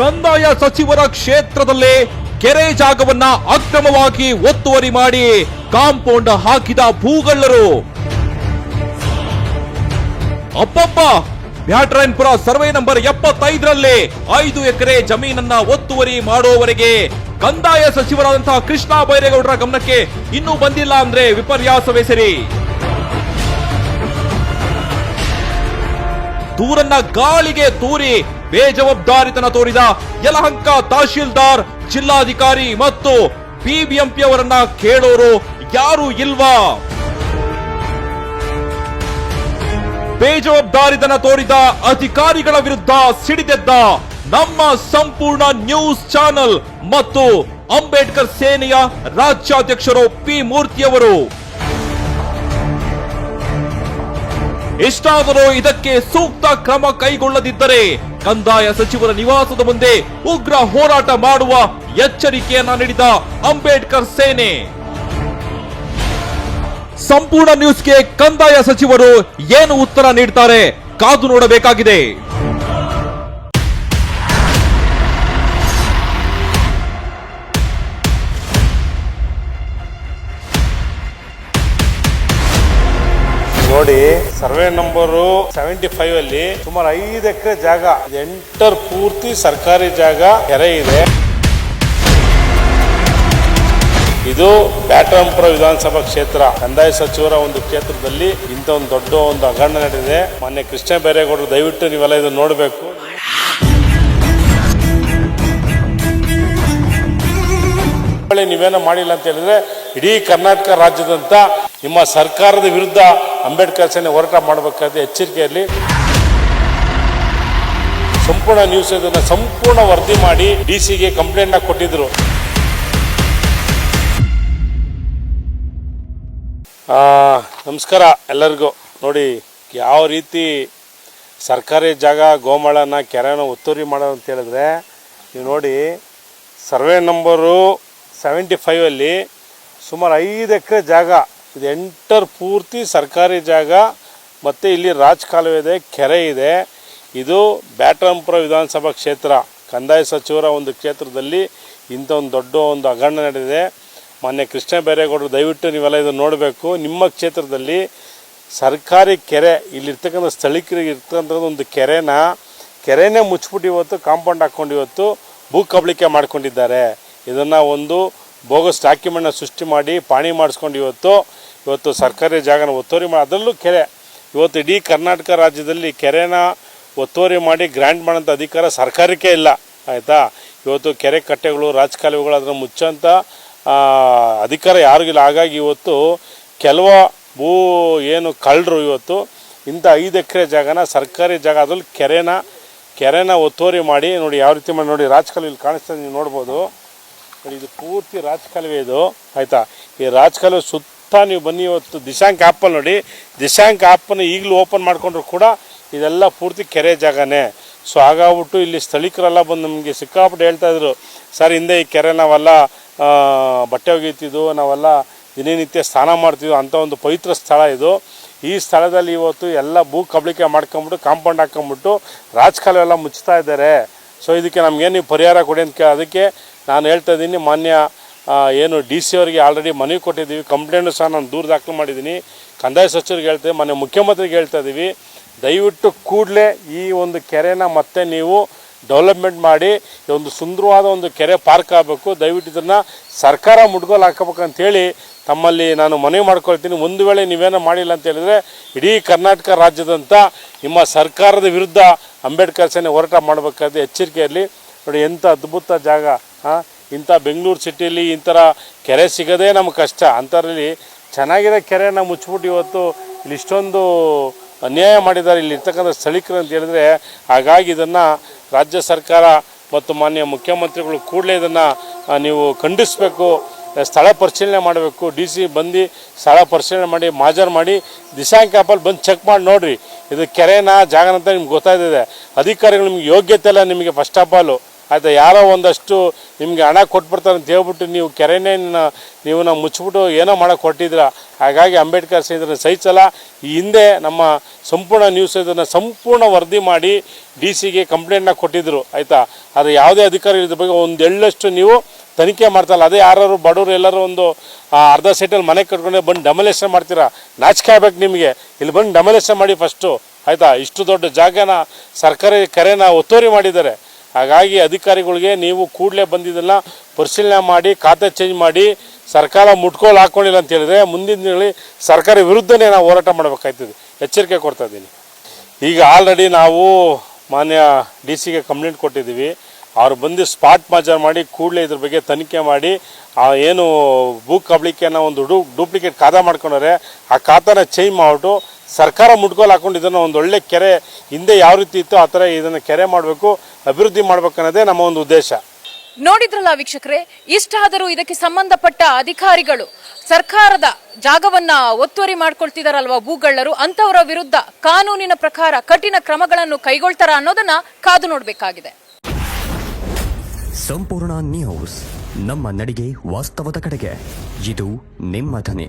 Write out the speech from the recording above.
ಕಂದಾಯ ಸಚಿವರ ಕ್ಷೇತ್ರದಲ್ಲೇ ಕೆರೆ ಜಾಗವನ್ನ ಅಕ್ರಮವಾಗಿ ಒತ್ತುವರಿ ಮಾಡಿ ಕಾಂಪೌಂಡ್ ಹಾಕಿದ ಭೂಗಳ್ಳರು. ಅಪ್ಪಪ್ಪ ಬ್ಯಾಟ್ರಾಯನ್ಪುರ ಸರ್ವೆ ನಂಬರ್ ಎಪ್ಪತ್ತೈದರಲ್ಲಿ ಐದು ಎಕರೆ ಜಮೀನನ್ನ ಒತ್ತುವರಿ ಮಾಡುವವರೆಗೆ ಕಂದಾಯ ಸಚಿವರಾದಂತಹ ಕೃಷ್ಣ ಬೈರೇಗೌಡರ ಗಮನಕ್ಕೆ ಇನ್ನೂ ಬಂದಿಲ್ಲ ಅಂದ್ರೆ ವಿಪರ್ಯಾಸವೇ ಸರಿ. ದೂರನ್ನ ಗಾಳಿಗೆ ತೂರಿ ಬೇಜವಾಬ್ದಾರಿತನ ತೋರಿದ ಯಲಹಂಕ ತಹಶೀಲ್ದಾರ್, ಜಿಲ್ಲಾಧಿಕಾರಿ ಮತ್ತು ಬಿಬಿಎಂಪಿ ಅವರನ್ನ ಕೇಳೋರು ಯಾರು ಇಲ್ವಾ? ಬೇಜವಾಬ್ದಾರಿತನ ತೋರಿದ ಅಧಿಕಾರಿಗಳ ವಿರುದ್ಧ ಸಿಡಿದೆದ್ದ ನಮ್ಮ ಸಂಪೂರ್ಣ ನ್ಯೂಸ್ ಚಾನೆಲ್ ಮತ್ತು ಅಂಬೇಡ್ಕರ್ ಸೇನೆಯ ರಾಜ್ಯಾಧ್ಯಕ್ಷರು ಪಿ ಮೂರ್ತಿಯವರು ಇಷ್ಟಾದರೂ ಇದಕ್ಕೆ ಸೂಕ್ತ ಕ್ರಮ ಕೈಗೊಳ್ಳದಿದ್ದರೆ ಕಂದಾಯ ಸಚಿವರ ನಿವಾಸದ ಮುಂದೆ ಉಗ್ರ ಹೋರಾಟ ಮಾಡುವ ಎಚ್ಚರಿಕೆಯನ್ನ ನೀಡಿದ ಅಂಬೇಡ್ಕರ್ ಸೇನೆ. ಸಂಪೂರ್ಣ ನ್ಯೂಸ್ಗೆ ಕಂದಾಯ ಸಚಿವರು ಏನು ಉತ್ತರ ನೀಡ್ತಾರೆ ಕಾದು ನೋಡಬೇಕಾಗಿದೆ. ನೋಡಿ. ಸರ್ವೆ ನಂಬರು ಸೆವೆಂಟಿ ಫೈವ್ ಅಲ್ಲಿ ಸುಮಾರು ಐದು ಎಕರೆ ಜಾಗ, ಎಂಟರ್ ಪೂರ್ತಿ ಸರ್ಕಾರಿ ಜಾಗ ಕೆರೆ ಇದೆ. ಇದು ಬ್ಯಾಟರಾಂಪುರ ವಿಧಾನಸಭಾ ಕ್ಷೇತ್ರ. ಕಂದಾಯ ಸಚಿವರ ಒಂದು ಕ್ಷೇತ್ರದಲ್ಲಿ ಇಂಥ ಒಂದು ದೊಡ್ಡ ಒಂದು ಹಗರಣ ನಡೆದಿದೆ. ಮೊನ್ನೆ ಕೃಷ್ಣ ಬೈರೇಗೌಡರು, ದಯವಿಟ್ಟು ನೀವೆಲ್ಲ ಇದನ್ನು ನೋಡಬೇಕು. ನೀವೇನೋ ಮಾಡಿಲ್ಲ ಅಂತ ಹೇಳಿದ್ರೆ ಇಡೀ ಕರ್ನಾಟಕ ರಾಜ್ಯದಂತ ನಿಮ್ಮ ಸರ್ಕಾರದ ವಿರುದ್ಧ ಅಂಬೇಡ್ಕರ್ ಸೇನೆ ಹೋರಾಟ ಮಾಡಬೇಕಾದ ಎಚ್ಚರಿಕೆಯಲ್ಲಿ ಸಂಪೂರ್ಣ ನ್ಯೂಸ್ ಇದನ್ನು ಸಂಪೂರ್ಣ ವರದಿ ಮಾಡಿ ಡಿ ಸಿಗೆ ಕಂಪ್ಲೇಂಟ್ ಕೊಟ್ಟಿದ್ರು. ಆ, ನಮಸ್ಕಾರ ಎಲ್ಲರಿಗೂ. ನೋಡಿ ಯಾವ ರೀತಿ ಸರ್ಕಾರಿ ಜಾಗ ಗೋಮಾಳನ ಕೆರೆನ ಒತ್ತುವರಿ ಮಾಡೋದು ಅಂತ ಹೇಳಿದ್ರೆ ನೀವು ನೋಡಿ ಸರ್ವೆ ನಂಬರು ಸೆವೆಂಟಿ ಫೈವಲ್ಲಿ ಸುಮಾರು ಐದು ಎಕರೆ ಜಾಗ ಇದು ಎಂಟರ್ ಪೂರ್ತಿ ಸರ್ಕಾರಿ ಜಾಗ, ಮತ್ತು ಇಲ್ಲಿ ರಾಜ್ ಕಾಲುವೆ ಇದೆ, ಕೆರೆ ಇದೆ. ಇದು ಬ್ಯಾಟರಾಮಪುರ ವಿಧಾನಸಭಾ ಕ್ಷೇತ್ರ. ಕಂದಾಯ ಸಚಿವರ ಒಂದು ಕ್ಷೇತ್ರದಲ್ಲಿ ಇಂಥ ಒಂದು ದೊಡ್ಡ ಒಂದು ಹಗರಣ ನಡೆದಿದೆ. ಮಾನ್ಯ ಕೃಷ್ಣ ಬೈರೇಗೌಡರು, ದಯವಿಟ್ಟು ನೀವೆಲ್ಲ ಇದನ್ನು ನೋಡಬೇಕು. ನಿಮ್ಮ ಕ್ಷೇತ್ರದಲ್ಲಿ ಸರ್ಕಾರಿ ಕೆರೆ, ಇಲ್ಲಿರ್ತಕ್ಕಂಥ ಸ್ಥಳೀಕರಿಗೆ ಇರ್ತಕ್ಕಂಥದ್ದು ಒಂದು ಕೆರೆನ, ಕೆರೆನೇ ಮುಚ್ಚಿಬಿಟ್ಟು ಇವತ್ತು ಕಾಂಪೌಂಡ್ ಹಾಕ್ಕೊಂಡು ಇವತ್ತು ಭೂ ಕಬಳಿಕೆ ಮಾಡ್ಕೊಂಡಿದ್ದಾರೆ. ಇದನ್ನು ಒಂದು ಬೋಗಸ್ ಡಾಕ್ಯುಮೆಂಟ್ನ ಸೃಷ್ಟಿ ಮಾಡಿ, ಪಾಣಿ ಮಾಡಿಸ್ಕೊಂಡು ಇವತ್ತು ಇವತ್ತು ಸರ್ಕಾರಿ ಜಾಗನ ಒತ್ತುವರಿ ಮಾಡಿ ಅದರಲ್ಲೂ ಕೆರೆ. ಇವತ್ತು ಇಡೀ ಕರ್ನಾಟಕ ರಾಜ್ಯದಲ್ಲಿ ಕೆರೆನ ಒತ್ತುವರಿ ಮಾಡಿ ಗ್ರ್ಯಾಂಡ್ ಮಾಡೋಂಥ ಅಧಿಕಾರ ಸರ್ಕಾರಕ್ಕೆ ಇಲ್ಲ. ಆಯಿತಾ? ಇವತ್ತು ಕೆರೆ ಕಟ್ಟೆಗಳು, ರಾಜಕಾಲುವೆಗಳು ಅದನ್ನು ಮುಚ್ಚೋಂಥ ಅಧಿಕಾರ ಯಾರಿಗಿಲ್ಲ ಹಾಗಾಗಿ ಇವತ್ತು ಕೆಲವ ಭೂ, ಏನು ಕಳ್ಳರು ಇವತ್ತು, ಇಂಥ ಐದು ಎಕರೆ ಜಾಗನ ಸರ್ಕಾರಿ ಜಾಗ ಅದ್ರಲ್ಲಿ ಕೆರೆನ ಕೆರೆನ ಒತ್ತುವರಿ ಮಾಡಿ, ನೋಡಿ ಯಾವ ರೀತಿ ಮಾಡಿ, ನೋಡಿ ರಾಜಕಾಲುವೆ ಇಲ್ಲಿ ಕಾಣಿಸ್ತದೆ ನೀವು ನೋಡ್ಬೋದು. ನೋಡಿ, ಇದು ಪೂರ್ತಿ ರಾಜಕಾಲುವೆ ಇದು. ಆಯಿತಾ? ಈ ರಾಜಕಾಲುವೆ ಸುತ್ತ ನೀವು ಬನ್ನಿ ಇವತ್ತು ದಿಶಾಂಕ ಆ್ಯಪಲ್ಲಿ ನೋಡಿ. ದಿಶಾಂಕ ಆ್ಯಪನ್ನು ಈಗಲೂ ಓಪನ್ ಮಾಡಿಕೊಂಡ್ರು ಕೂಡ ಇದೆಲ್ಲ ಪೂರ್ತಿ ಕೆರೆ ಜಾಗನೇ. ಸೊ, ಹಾಗಾಗ್ಬಿಟ್ಟು ಇಲ್ಲಿ ಸ್ಥಳೀಕರೆಲ್ಲ ಬಂದು ನಮಗೆ ಸಿಕ್ಕಾಪಟ್ಟು ಹೇಳ್ತಾ ಇದ್ರು. ಸರ್, ಹಿಂದೆ ಈ ಕೆರೆ ನಾವೆಲ್ಲ ಬಟ್ಟೆ ಒಗೆಯುತ್ತಿದ್ದು, ನಾವೆಲ್ಲ ದಿನನಿತ್ಯ ಸ್ನಾನ ಮಾಡ್ತಿದ್ವು ಅಂಥ ಒಂದು ಪವಿತ್ರ ಸ್ಥಳ ಇದು. ಈ ಸ್ಥಳದಲ್ಲಿ ಇವತ್ತು ಎಲ್ಲ ಭೂ ಕಬಳಿಕೆ ಮಾಡ್ಕೊಂಬಿಟ್ಟು, ಕಾಂಪೌಂಡ್ ಹಾಕೊಂಬಿಟ್ಟು ರಾಜಕಾಲುವೆಲ್ಲ ಮುಚ್ತಾ ಇದ್ದಾರೆ. ಸೊ ಇದಕ್ಕೆ ನಮಗೇನು ನೀವು ಪರಿಹಾರ ಕೊಡಿ ಅಂತ ಕೇಳ, ಅದಕ್ಕೆ ನಾನು ಹೇಳ್ತಾ ಇದ್ದೀನಿ, ಮಾನ್ಯ ಏನು ಡಿ ಸಿ ಅವರಿಗೆ ಆಲ್ರೆಡಿ ಮನವಿ ಕೊಟ್ಟಿದ್ದೀವಿ ಕಂಪ್ಲೇಂಟು ಸಹ ನಾನು ದೂರ ದಾಖಲು ಮಾಡಿದ್ದೀನಿ. ಕಂದಾಯ ಸಚಿವರಿಗೆ ಹೇಳ್ತೇವೆ ಮಾನ್ಯ ಮುಖ್ಯಮಂತ್ರಿಗೆ ಹೇಳ್ತಾ ಇದ್ದೀವಿ, ದಯವಿಟ್ಟು ಕೂಡಲೇ ಈ ಒಂದು ಕೆರೆನ ಮತ್ತೆ ನೀವು ಡೆವಲಪ್ಮೆಂಟ್ ಮಾಡಿ ಒಂದು ಸುಂದರವಾದ ಒಂದು ಕೆರೆ ಪಾರ್ಕ್ ಆಗಬೇಕು, ದಯವಿಟ್ಟು ಇದನ್ನು ಸರ್ಕಾರ ಮುಡ್ಗೋಲು ಹಾಕಬೇಕಂತೇಳಿ ತಮ್ಮಲ್ಲಿ ನಾನು ಮನವಿ ಮಾಡ್ಕೊಳ್ತೀನಿ. ಒಂದು ವೇಳೆ ನೀವೇನೋ ಮಾಡಿಲ್ಲ ಅಂತ ಹೇಳಿದರೆ, ಇಡೀ ಕರ್ನಾಟಕ ರಾಜ್ಯದಂಥ ನಿಮ್ಮ ಸರ್ಕಾರದ ವಿರುದ್ಧ ಅಂಬೇಡ್ಕರ್ ಸೇನೆ ಹೋರಾಟ ಮಾಡಬೇಕಾದ ಎಚ್ಚರಿಕೆಯಲ್ಲಿ ನೋಡಿ ಎಂಥ ಅದ್ಭುತ ಜಾಗ, ಹಾಂ? ಇಂಥ ಬೆಂಗಳೂರು ಸಿಟಿಯಲ್ಲಿ ಈ ಥರ ಕೆರೆ ಸಿಗೋದೇ ನಮ್ಗೆ ಕಷ್ಟ. ಅಂಥದ್ರಲ್ಲಿ ಚೆನ್ನಾಗಿರೋ ಕೆರೆನ ಮುಚ್ಚಿಬಿಟ್ಟು ಇವತ್ತು ಇಲ್ಲಿ ಇಷ್ಟೊಂದು ಅನ್ಯಾಯ ಮಾಡಿದ್ದಾರೆ. ಇಲ್ಲಿ ಇರ್ತಕ್ಕಂಥ ಸ್ಥಳೀಕರು ಅಂತ ಹೇಳಿದ್ರೆ ಹಾಗಾಗಿ ಇದನ್ನು ರಾಜ್ಯ ಸರ್ಕಾರ ಮತ್ತು ಮಾನ್ಯ ಮುಖ್ಯಮಂತ್ರಿಗಳು ಕೂಡಲೇ ಇದನ್ನು ನೀವು ಖಂಡಿಸಬೇಕು. ಸ್ಥಳ ಪರಿಶೀಲನೆ ಮಾಡಬೇಕು. ಡಿ ಸಿ ಬಂದು ಸ್ಥಳ ಪರಿಶೀಲನೆ ಮಾಡಿ, ಮಾಜರ್ ಮಾಡಿ ದಿಶಾಂಕ ಆ್ಯಪಲ್ಲಿ ಬಂದು ಚೆಕ್ ಮಾಡಿ ನೋಡಿರಿ. ಇದು ಕೆರೆನಾ ಜಾಗನಂತ ನಿಮ್ಗೆ ಗೊತ್ತಾಗ್ತಿದೆ. ಅಧಿಕಾರಿಗಳು ನಿಮ್ಗೆ ಯೋಗ್ಯತೆ ಇಲ್ಲ ನಿಮಗೆ ಫಸ್ಟ್ ಆಫ್ ಆಲು ಆಯ್ತಾ ಯಾರೋ ಒಂದಷ್ಟು ನಿಮಗೆ ಹಣ ಕೊಟ್ಬಿಡ್ತಾರೆ ಅಂತ ಹೇಳ್ಬಿಟ್ಟು ನೀವು ಕೆರೆನೇ ನೀವು ನಾವು ಮುಚ್ಚಿಬಿಟ್ಟು ಏನೋ ಮಾಡೋಕೆ ಕೊಟ್ಟಿದ್ರ ಹಾಗಾಗಿ ಅಂಬೇಡ್ಕರ್ ಇದನ್ನು ಸಹಿಸಲ್ಲ ಈ ಹಿಂದೆ ನಮ್ಮ ಸಂಪೂರ್ಣ ನ್ಯೂಸ್ ಇದನ್ನು ಸಂಪೂರ್ಣ ವರದಿ ಮಾಡಿ ಡಿ ಸಿಗೆ ಕಂಪ್ಲೇಂಟ್ನ ಕೊಟ್ಟಿದ್ದರು ಆಯಿತಾ? ಆದರೆ ಯಾವುದೇ ಅಧಿಕಾರಿ ಇದ್ರ ಬಗ್ಗೆ ಒಂದು ಎಳ್ಳಷ್ಟು ನೀವು ತನಿಖೆ ಮಾಡ್ತಾರಲ್ಲ ಅದೇ ಯಾರು ಬಡವರು ಎಲ್ಲರೂ ಒಂದು ಅರ್ಧ ಸೈಟಲ್ಲಿ ಮನೆ ಕಟ್ಕೊಂಡೆ ಬಂದು ಡಮಲೇಷನ್ ಮಾಡ್ತೀರಾ? ನಾಚಿಕೆ ಆಗ್ಬೇಕು ನಿಮಗೆ. ಇಲ್ಲಿ ಬಂದು ಡಮಲೇಷನ್ ಮಾಡಿ ಫಸ್ಟು ಆಯಿತಾ? ಇಷ್ಟು ದೊಡ್ಡ ಜಾಗನ ಸರ್ಕಾರಿ ಕರೆನ ಒತ್ತುವರಿ ಮಾಡಿದ್ದಾರೆ. ಹಾಗಾಗಿ ಅಧಿಕಾರಿಗಳಿಗೆ ನೀವು ಕೂಡಲೇ ಬಂದಿದ್ದನ್ನು ಪರಿಶೀಲನೆ ಮಾಡಿ, ಖಾತೆ ಚೇಂಜ್ ಮಾಡಿ, ಸರ್ಕಾರ ಮುಟ್ಕೋಲು ಹಾಕ್ಕೊಂಡಿಲ್ಲ ಅಂತ ಹೇಳಿದ್ರೆ ಮುಂದಿನ ದಿನಗಳಲ್ಲಿ ಸರ್ಕಾರ ವಿರುದ್ಧನೇ ನಾವು ಹೋರಾಟ ಮಾಡಬೇಕಾಗ್ತದೆ. ಎಚ್ಚರಿಕೆ ಕೊಡ್ತಾ ಇದ್ದೀನಿ. ಈಗ ಆಲ್ರೆಡಿ ನಾವು ಮಾನ್ಯ ಡಿ ಸಿಗೆ ಕಂಪ್ಲೇಂಟ್ ಕೊಟ್ಟಿದ್ದೀವಿ. ಅವ್ರು ಬಂದು ಸ್ಪಾಟ್ ಮಾಜರ್ ಮಾಡಿ, ಕೂಡಲೇ ಇದ್ರ ಬಗ್ಗೆ ತನಿಖೆ ಮಾಡಿ ಆ ಏನು ಭೂ ಕಬಳಿಕೆಯನ್ನು ಒಂದು ಡೂ ಡೂಪ್ಲಿಕೇಟ್ ಖಾತಾ ಮಾಡ್ಕೊಂಡ್ರೆ ಆ ಖಾತಾನ ಚೇಂಜ್ ಮಾಡಿಬಿಟ್ಟು ಸರ್ಕಾರ ಮುಟ್ಗೋಲು ಹಾಕೊಂಡು ಇದನ್ನು ಒಂದು ಒಳ್ಳೆ ಕೆರೆ ಹಿಂದೆ ಯಾವ ರೀತಿ ಇತ್ತು ಆ ಥರ ಇದನ್ನು ಕೆರೆ ಮಾಡಬೇಕು ಅಭಿವೃದ್ಧಿ ಮಾಡ್ಬೇಕು ಅನ್ನೋದೇ ನಮ್ಮ ಒಂದು ಉದ್ದೇಶ. ನೋಡಿದ್ರಲ್ಲ ವೀಕ್ಷಕರೇ ಇಷ್ಟಾದರೂ ಇದಕ್ಕೆ ಸಂಬಂಧಪಟ್ಟ ಅಧಿಕಾರಿಗಳು ಸರ್ಕಾರದ ಜಾಗವನ್ನ ಒತ್ತುವರಿ ಮಾಡ್ಕೊಳ್ತಿದಾರಲ್ವಾ ಭೂಗಳ್ಳರು? ಅಂತವರ ವಿರುದ್ಧ ಕಾನೂನಿನ ಪ್ರಕಾರ ಕಠಿಣ ಕ್ರಮಗಳನ್ನು ಕೈಗೊಳ್ತಾರ ಅನ್ನೋದನ್ನ ಕಾದು ನೋಡಬೇಕಾಗಿದೆ. ಸಂಪೂರ್ಣ ನ್ಯೂಸ್ ನಮ್ಮ ನಡಿಗೆ ವಾಸ್ತವದ ಕಡೆಗೆ. ಇದು ನಿಮ್ಮ ಧ್ವನಿ.